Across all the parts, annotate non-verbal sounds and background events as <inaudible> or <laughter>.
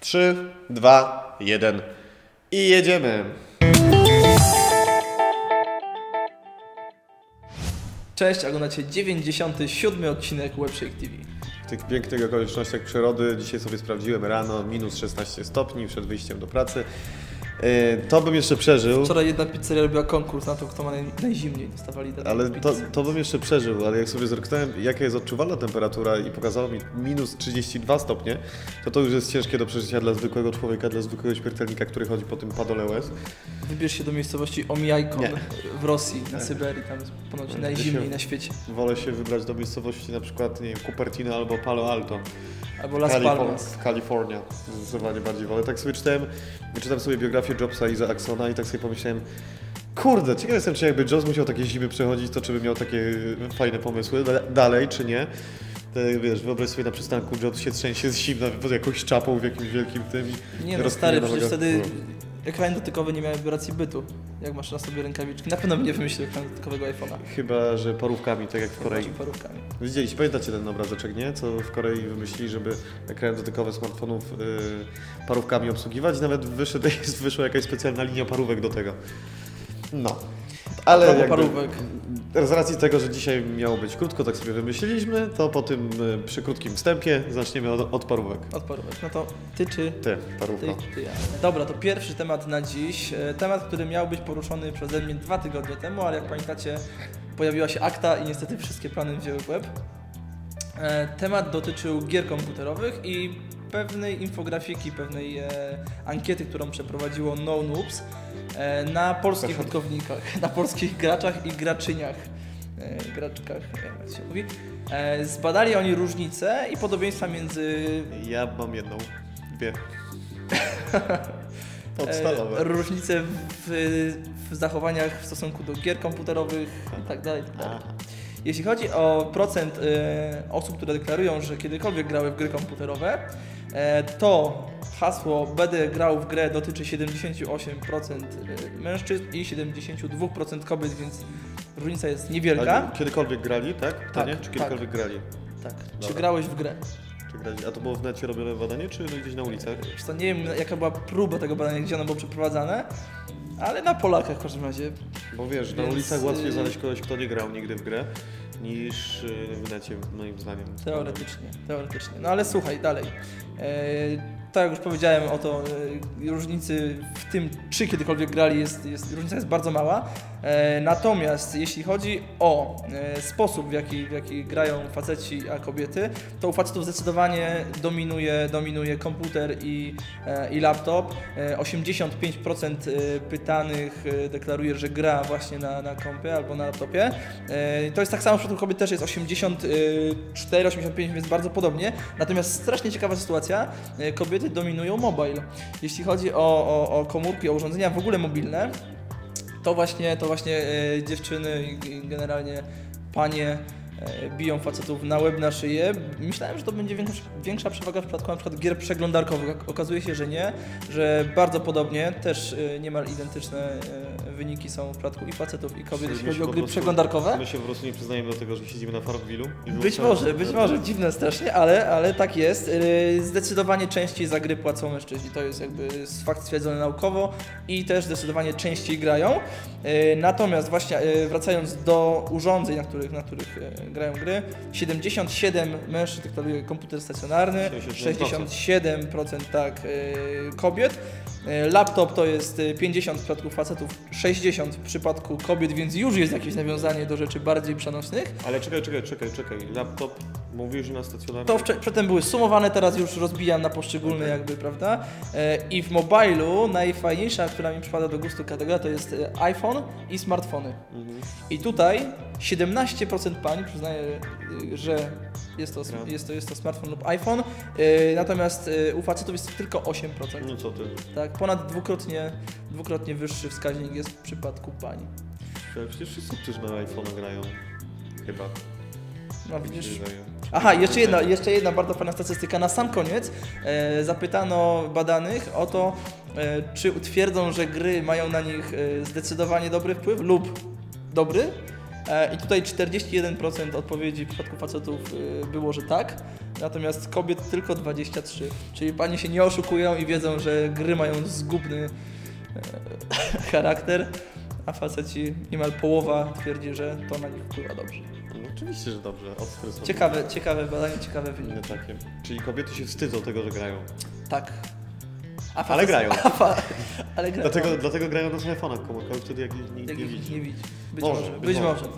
Trzy, dwa, jeden i jedziemy. Cześć, oglądacie 97 odcinek Webshake TV. W tych pięknych okolicznościach przyrody dzisiaj sobie sprawdziłem rano, minus 16 stopni przed wyjściem do pracy. Yy, To bym jeszcze przeżył, Wczoraj jedna pizzeria robiła konkurs na to, kto ma naj, najzimniej. Dostawali ale to, to bym jeszcze przeżył, ale jak sobie zerknąłem jaka jest odczuwalna temperatura i pokazało mi minus 32 stopnie, to to już jest ciężkie do przeżycia dla zwykłego człowieka, dla zwykłego śmiertelnika, który chodzi po tym padole łez. Wybierz się do miejscowości Omijajkon w Rosji, na Syberii. Tam jest ponoć Nie, najzimniej na świecie. Wolę się wybrać do miejscowości na przykład, nie wiem, Cupertino albo Palo Alto. Albo Las Kalifor- Palmas. Kalifornia, zdecydowanie bardziej wolę. Tak sobie czytałem, czytam sobie biografię Jobsa i Axona i tak sobie pomyślałem, kurde, ciekaw jestem, czy jakby Jobs musiał takie zimy przechodzić, to czy by miał takie fajne pomysły da- dalej, czy nie. To, wiesz, wyobraź sobie na przystanku Jobs się trzęsie z zimna pod jakąś czapą w jakimś wielkim tym Nie no stary, przecież wtedy No. Ekrany dotykowe nie miały racji bytu. Jak masz na sobie rękawiczki. Na pewno bym nie wymyślił ekranu dotykowego iPhone'a. Chyba, że parówkami, tak jak w Korei. Właśnie parówkami. Widzieliście, pamiętacie ten obrazeczek, nie? Co w Korei wymyślili, żeby ekran dotykowy smartfonów yy, parówkami obsługiwać nawet wyszedł, <laughs> jest, wyszła jakaś specjalna linia parówek do tego. No. Ale jakby, parówek. z racji tego, że dzisiaj miało być krótko, tak sobie wymyśliliśmy, to po tym y, przy krótkim wstępie zaczniemy od, od parówek. Od parówek. No to ty czy Ty, parówka. Ty, ty, ja. Dobra, to pierwszy temat na dziś. E, Temat, który miał być poruszony przeze mnie dwa tygodnie temu, ale jak pamiętacie, pojawiła się akta i niestety wszystkie plany wzięły w łeb. E, Temat dotyczył gier komputerowych i pewnej infografiki, pewnej e, ankiety, którą przeprowadziło No Noobs e, na polskich Proszę. użytkownikach, <laughs> na polskich graczach i graczyniach. E, graczkach, jak się mówi. E, zbadali oni różnice i podobieństwa między Ja mam jedną, dwie. <laughs> E, Podstawowe. różnice w, w zachowaniach w stosunku do gier komputerowych i tak dalej. Tak dalej. Aha. Jeśli chodzi o procent e, osób, które deklarują, że kiedykolwiek grały w gry komputerowe, e, to hasło będę grał w grę dotyczy 78% mężczyzn i 72% kobiet, więc różnica jest niewielka. Ale kiedykolwiek grali, tak? Pytanie? Tak, Czy kiedykolwiek grali? Tak. Czy Dobra. grałeś w grę? Czy? A to było w necie robione badanie, czy gdzieś na ulicach? Wiesz co, nie wiem jaka była próba tego badania, gdzie ono było przeprowadzane, ale na Polakach w każdym razie Bo wiesz, na Więc, ulicach łatwiej y- znaleźć kogoś, kto nie grał nigdy w grę, niż y, w necie, moim zdaniem. Teoretycznie, teoretycznie. No ale słuchaj, dalej. Tak jak już powiedziałem o to, e, różnicy w tym, czy kiedykolwiek grali, jest, jest, różnica jest bardzo mała. E, natomiast jeśli chodzi o e, sposób, w jaki, w jaki grają faceci, a kobiety, to u facetów zdecydowanie dominuje, dominuje komputer i, e, i laptop. E, 85% e, pytanych deklaruje, że gra właśnie na, na kompie albo na laptopie. To jest tak samo w przypadku kobiet też jest 84-85, więc bardzo podobnie. Natomiast strasznie ciekawa sytuacja, kobiety dominują mobile. Jeśli chodzi o, o, o komórki, o urządzenia w ogóle mobilne, to właśnie, to właśnie e, dziewczyny i generalnie panie e, biją facetów na łeb, na szyję. Myślałem, że to będzie większa, większa przewaga w przypadku przykład gier przeglądarkowych. Ok- Okazuje się, że nie, że bardzo podobnie, też e, niemal identyczne wyniki są w przypadku i facetów i kobiet, jeśli chodzi o gry przeglądarkowe. My się po prostu nie przyznajemy do tego, że siedzimy na Farmville'u. i Być może, być może, dziwne strasznie, ale, ale tak jest. Yy, Zdecydowanie częściej za gry płacą mężczyźni, to jest jakby fakt stwierdzony naukowo i też zdecydowanie częściej grają. Yy, Natomiast właśnie yy, wracając do urządzeń, na których, na których grają gry, 77 mężczyzn deklaruje komputer stacjonarny, 67%. 67% tak kobiet. Yy, Laptop to jest yy, 50 w przypadku facetów, 60 w przypadku kobiet, więc już jest jakieś nawiązanie do rzeczy bardziej przenośnych. Ale czekaj, czekaj, czekaj, czekaj. Laptop mówisz, na stacjonarnym? To przedtem były sumowane, teraz już rozbijam na poszczególne jakby, prawda? E, I w mobilu najfajniejsza, która mi przypada do gustu kategoria to jest e, iPhone i smartfony. Mhm. I tutaj 17% pań przyznaje, e, że jest to, jest to, jest to smartfon lub iPhone, e, natomiast e, u facetów jest tylko 8%. No co ty? Tak, ponad dwukrotnie, dwukrotnie wyższy wskaźnik jest w przypadku pań. Przecież wszyscy, którzy na iPhone grają. Chyba. No Tak widzisz. Aha, jeszcze jedna, jeszcze jedna bardzo fajna statystyka. Na sam koniec e, zapytano badanych o to, e, czy twierdzą, że gry mają na nich e, zdecydowanie dobry wpływ lub dobry. E, I tutaj 41% odpowiedzi w przypadku facetów y, było, że tak, natomiast kobiet tylko 23%. Czyli panie się nie oszukują i wiedzą, że gry mają zgubny e, <laughs> charakter, a faceci niemal połowa twierdzi, że to na nich wpływa dobrze. No, oczywiście, że dobrze. Są. Ciekawe, ciekawe badanie, ciekawe wyniki. Takie. Czyli kobiety się wstydzą tego, że grają. Tak. A Ale grają. <laughs> A fa... Ale grają. Dlatego, dlatego grają na telefonach komórkowych, wtedy jak nikt nie ich widzi. nie widzi. Być Może, może, być być może. może.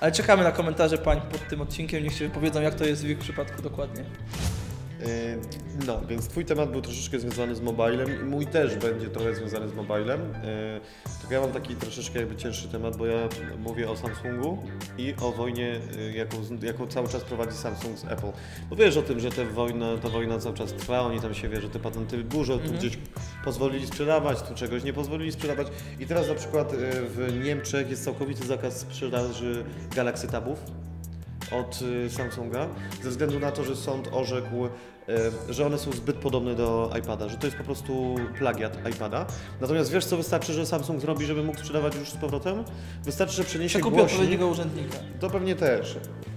Ale czekamy na komentarze pań pod tym odcinkiem, niech się wypowiedzą, jak to jest w ich przypadku dokładnie. Yy, No, więc twój temat był troszeczkę związany z mobilem i mój też będzie trochę związany z mobilem. Yy, Tylko ja mam taki troszeczkę jakby cięższy temat, bo ja mówię o Samsungu i o wojnie, yy, jaką, jaką cały czas prowadzi Samsung z Apple. Bo wiesz o tym, że ta wojna, ta wojna cały czas trwa, oni tam się wie, że te patenty burzą, tu Mhm. gdzieś pozwolili sprzedawać, tu czegoś nie pozwolili sprzedawać. I teraz na przykład w Niemczech jest całkowity zakaz sprzedaży Galaxy Tabów od y, Samsunga, ze względu na to, że sąd orzekł, y, że one są zbyt podobne do iPada, że to jest po prostu plagiat iPada. Natomiast wiesz, co wystarczy, że Samsung zrobi, żeby mógł sprzedawać już z powrotem? Wystarczy, że przeniesie Przekupię głośnik. odpowiedniego urzędnika. To pewnie też,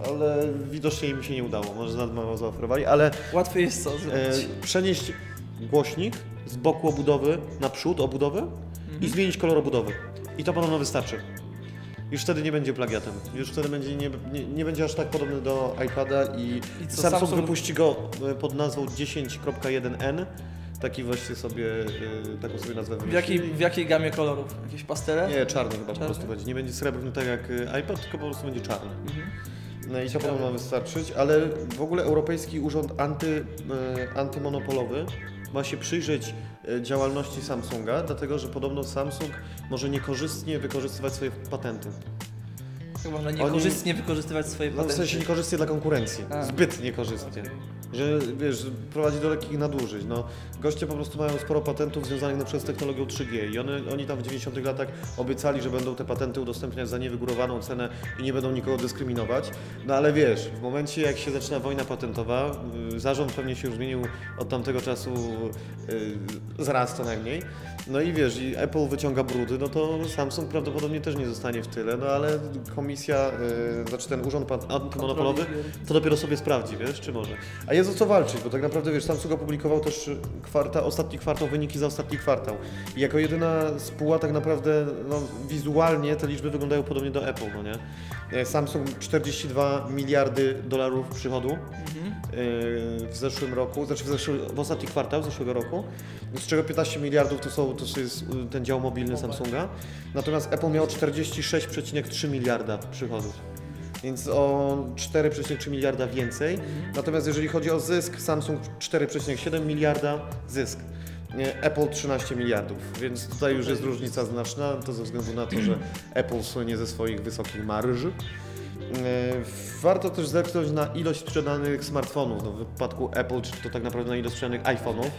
ale widocznie im się nie udało, może za mało zaoferowali, ale Łatwiej jest co zrobić. przenieść głośnik z boku obudowy na przód obudowy i zmienić kolor obudowy. I to podobno wystarczy. Już wtedy nie będzie plagiatem. Już wtedy będzie, nie, nie, nie będzie aż tak podobny do iPada i, I co, Samsung, Samsung- wypuści go e, pod nazwą 10.1n. Taki właśnie sobie, e, taką sobie nazwę W jakiej, w jakiej gamie kolorów? Jakieś pastele? Nie, czarny chyba Czarny? po prostu będzie. Nie będzie srebrny tak jak e, iPad, tylko po prostu będzie czarny. Mhm. No i to podobno wystarczyć, ale w ogóle Europejski Urząd Anty, e, Antymonopolowy ma się przyjrzeć e, działalności Samsunga, dlatego że podobno Samsung może niekorzystnie wykorzystywać swoje patenty. Jak można Oni- niekorzystnie wykorzystywać swoje No, w patenty? sensie niekorzystnie dla konkurencji, A. zbyt niekorzystnie. Okej. Że wiesz, prowadzi do lekkich nadużyć. No, goście po prostu mają sporo patentów związanych na przykład z technologią 3G i one, oni tam w 90 latach obiecali, że będą te patenty udostępniać za niewygórowaną cenę i nie będą nikogo dyskryminować. No ale wiesz, w momencie jak się zaczyna wojna patentowa, y, zarząd pewnie się już zmienił od tamtego czasu y, zaraz co najmniej. No i wiesz, i Apple wyciąga brudy, no to Samsung prawdopodobnie też nie zostanie w tyle, no ale komisja, y, znaczy ten urząd antymonopolowy to dopiero sobie sprawdzi, wiesz, czy może. A jest o co walczyć, bo tak naprawdę, wiesz, Samsung opublikował też kwarta, ostatni kwartał, wyniki za ostatni kwartał. I jako jedyna spółka tak naprawdę, no, wizualnie te liczby wyglądają podobnie do Apple, no nie? E, Samsung 42 miliardy dolarów przychodu Mhm. e, w zeszłym roku, znaczy w, zeszły, w ostatni kwartał zeszłego roku, z czego 15 miliardów to, są, to jest ten dział mobilny. Samsunga. Natomiast Apple miał 46,3 miliarda przychodów. Więc o 4,3 miliarda więcej. Natomiast jeżeli chodzi o zysk, Samsung 4,7 miliarda zysk. Apple 13 miliardów, więc tutaj już jest różnica znaczna, to ze względu na to, że Apple słynie ze swoich wysokich marży. E, Warto też zerknąć na ilość sprzedanych smartfonów. No, w wypadku Apple czy to tak naprawdę na ilość sprzedanych iPhone'ów,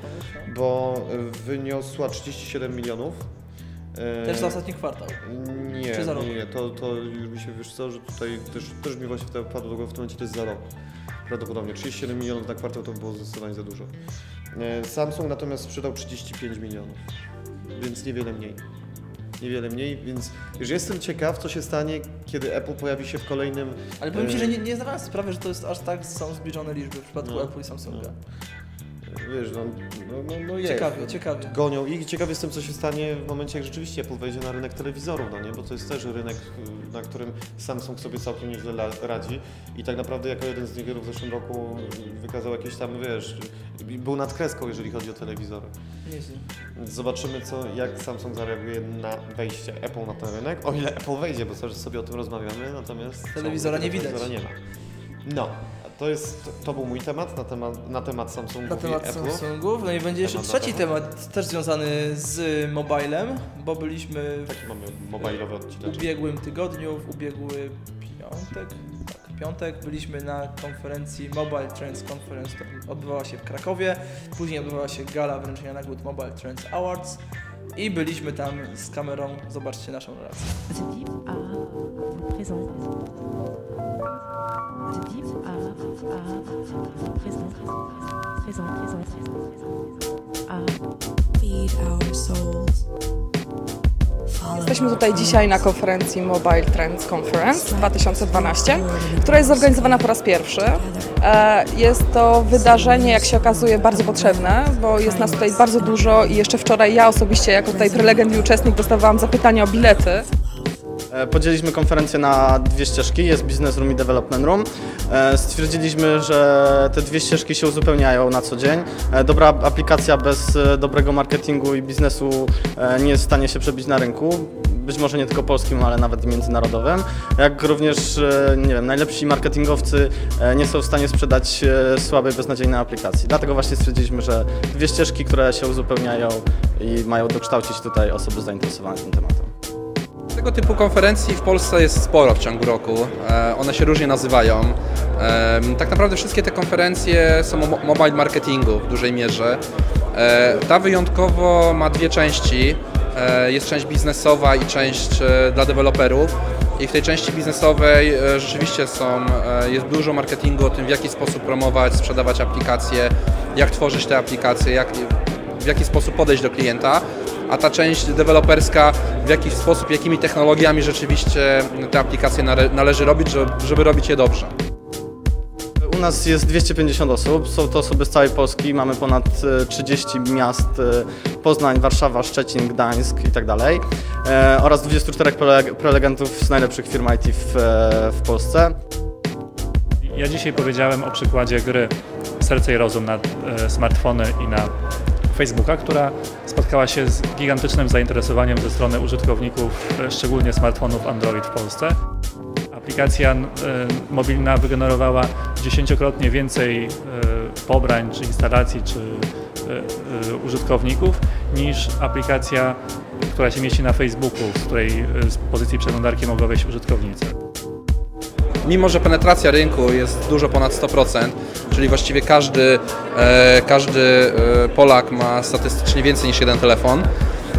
bo e, wyniosła 37 milionów. E, Też za ostatni kwartał. Nie, Czy za rok? nie, to, to już mi się wiesz co, że tutaj też, też mi właśnie padło do głowy w tym momencie, to jest za rok. Prawdopodobnie 37 milionów na kwartał to by było zdecydowanie za dużo. Samsung natomiast sprzedał 35 milionów, więc niewiele mniej. Niewiele mniej, więc już jestem ciekaw, co się stanie, kiedy Apple pojawi się w kolejnym. Ale powiem Ci, e, że nie, nie zdawałem sobie sprawy, że to jest aż tak są zbliżone liczby w przypadku No, Apple i Samsunga. Wiesz, no, no, no, no jest. Ciekawie, ciekawie. Gonią i ciekaw jestem, co się stanie w momencie, jak rzeczywiście Apple wejdzie na rynek telewizorów, no nie? Bo to jest też rynek, y, na którym Samsung sobie całkiem nieźle radzi i tak naprawdę jako jeden z niewielu w zeszłym roku wykazał jakieś tam, wiesz, był nad kreską, jeżeli chodzi o telewizory. Nieźle. Zobaczymy, co, jak Samsung zareaguje na wejście Apple na ten rynek, o ile Apple wejdzie, bo sobie o tym rozmawiamy, natomiast... Telewizora nie widać. Telewizora nie ma. No, to jest, to, był mój temat na temat, na temat Samsungów Na temat i. Samsungów. No i będzie jeszcze Temat trzeci temat, też związany z mobilem, bo byliśmy w Taki mamy mobilowy odcinek. ubiegłym tygodniu, w ubiegły piątek, tak, piątek byliśmy na konferencji Mobile Trends Conference, która odbywała się w Krakowie. Później odbywała się gala wręczenia nagród Mobile Trends Awards i byliśmy tam z kamerą. Zobaczcie naszą relację. Feed our souls. Jesteśmy tutaj dzisiaj na konferencji Mobile Trends Conference 2012, która jest zorganizowana po raz pierwszy. E, Jest to wydarzenie, jak się okazuje, bardzo potrzebne, bo jest nas tutaj bardzo dużo i jeszcze wczoraj ja osobiście, jako tutaj prelegent i uczestnik, dostawałam zapytania o bilety. E, Podzieliliśmy konferencję na dwie ścieżki, jest Business Room i Development Room. E, Stwierdziliśmy, że te dwie ścieżki się uzupełniają na co dzień. E, Dobra aplikacja bez dobrego marketingu i biznesu nie jest w stanie się przebić na rynku. Być może nie tylko polskim, ale nawet międzynarodowym. Jak również, nie wiem, najlepsi marketingowcy nie są w stanie sprzedać słabej, beznadziejnej aplikacji. Dlatego właśnie stwierdziliśmy, że dwie ścieżki, które się uzupełniają i mają dokształcić tutaj osoby zainteresowane tym tematem. Tego typu konferencji w Polsce jest sporo w ciągu roku. E, One się różnie nazywają. Tak naprawdę wszystkie te konferencje są o mo- mobile marketingu w dużej mierze. E, Ta wyjątkowo ma dwie części. E, Jest część biznesowa i część dla deweloperów. I w tej części biznesowej rzeczywiście są, jest dużo marketingu o tym, w jaki sposób promować, sprzedawać aplikacje, jak tworzyć te aplikacje, jak, w jaki sposób podejść do klienta, a ta część deweloperska, w jaki sposób, jakimi technologiami rzeczywiście te aplikacje nale- należy robić, żeby, robić je dobrze. U nas jest 250 osób, są to osoby z całej Polski, mamy ponad e, 30 miast, e, Poznań, Warszawa, Szczecin, Gdańsk i tak dalej e, oraz 24 prele- prelegentów z najlepszych firm IT w, e, w Polsce. Ja dzisiaj powiedziałem o przykładzie gry Serce i Rozum na e, smartfony i na Facebooka, która spotkała się z gigantycznym zainteresowaniem ze strony użytkowników, e, szczególnie smartfonów Android w Polsce. Aplikacja e, mobilna wygenerowała dziesięciokrotnie więcej e, pobrań, czy instalacji, czy użytkowników niż aplikacja, która się mieści na Facebooku, z której z pozycji przeglądarki mogą wejść użytkownicy. Mimo, że penetracja rynku jest dużo ponad 100%, czyli właściwie każdy, e, każdy e, Polak ma statystycznie więcej niż jeden telefon,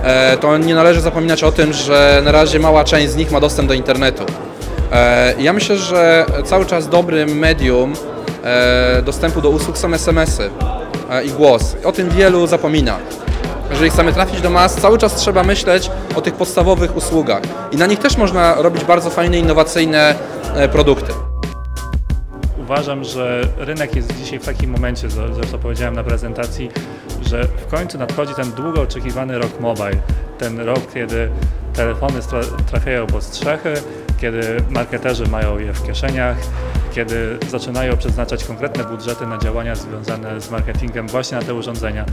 e, to nie należy zapominać o tym, że na razie mała część z nich ma dostęp do internetu. Ja myślę, że cały czas dobrym medium dostępu do usług są SMS-y i głos. O tym wielu zapomina. Jeżeli chcemy trafić do mas, cały czas trzeba myśleć o tych podstawowych usługach. I na nich też można robić bardzo fajne, innowacyjne produkty. Uważam, że rynek jest dzisiaj w takim momencie, zresztą powiedziałem na prezentacji, że w końcu nadchodzi ten długo oczekiwany rok mobile. Ten rok, kiedy telefony trafiają pod strzechy, kiedy marketerzy mają je w kieszeniach, kiedy zaczynają przeznaczać konkretne budżety na działania związane z marketingiem właśnie na te urządzenia.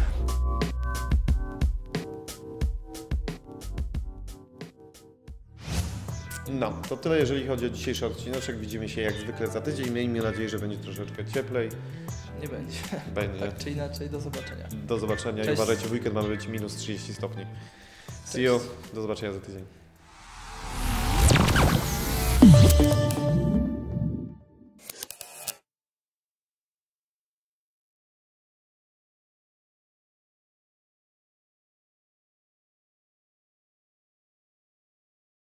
No, to tyle jeżeli chodzi o dzisiejszy odcineczek. Widzimy się jak zwykle za tydzień. Miejmy nadzieję, że będzie troszeczkę cieplej. Nie będzie. Będzie. <laughs> Tak czy inaczej, do zobaczenia. Do zobaczenia i Cześć. uważajcie, w weekend mamy być minus 30 stopni. See you. Do zobaczenia za tydzień.